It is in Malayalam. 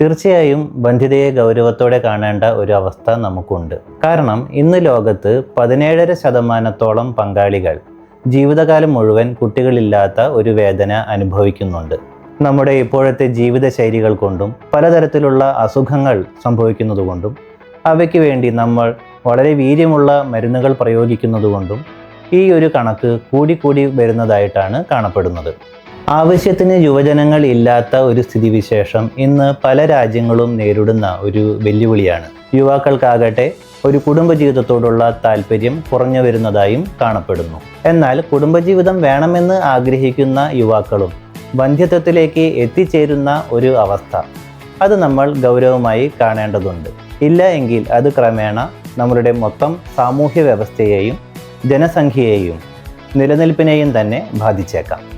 തീർച്ചയായും ബന്ധിതയെ ഗൗരവത്തോടെ കാണേണ്ട ഒരു അവസ്ഥ നമുക്കുണ്ട്. കാരണം ഇന്ന് ലോകത്ത് പതിനേഴര ശതമാനത്തോളം പങ്കാളികൾ ജീവിതകാലം മുഴുവൻ കുട്ടികളില്ലാത്ത ഒരു വേദന അനുഭവിക്കുന്നുണ്ട്. നമ്മുടെ ഇപ്പോഴത്തെ ജീവിതശൈലികൾ കൊണ്ടും പലതരത്തിലുള്ള അസുഖങ്ങൾ സംഭവിക്കുന്നതുകൊണ്ടും അവയ്ക്ക് വേണ്ടി നമ്മൾ വളരെ വീര്യമുള്ള മരുന്നുകൾ പ്രയോഗിക്കുന്നതുകൊണ്ടും ഈ ഒരു കണക്ക് കൂടിക്കൂടി വരുന്നതായിട്ടാണ് കാണപ്പെടുന്നത്. ആവശ്യത്തിന് യുവജനങ്ങൾ ഇല്ലാത്ത ഒരു സ്ഥിതിവിശേഷം ഇന്ന് പല രാജ്യങ്ങളും നേരിടുന്ന ഒരു വെല്ലുവിളിയാണ്. യുവാക്കൾക്കാകട്ടെ ഒരു കുടുംബജീവിതത്തോടുള്ള താല്പര്യം കുറഞ്ഞു വരുന്നതായും കാണപ്പെടുന്നു. എന്നാൽ കുടുംബജീവിതം വേണമെന്ന് ആഗ്രഹിക്കുന്ന യുവാക്കളും വന്ധ്യത്വത്തിലേക്ക് എത്തിച്ചേരുന്ന ഒരു അവസ്ഥ അത് നമ്മൾ ഗൗരവമായി കാണേണ്ടതുണ്ട്. ഇല്ല എങ്കിൽ അത് ക്രമേണ നമ്മളുടെ മൊത്തം സാമൂഹ്യ വ്യവസ്ഥയെയും ജനസംഖ്യയെയും നിലനിൽപ്പിനെയും തന്നെ ബാധിച്ചേക്കാം.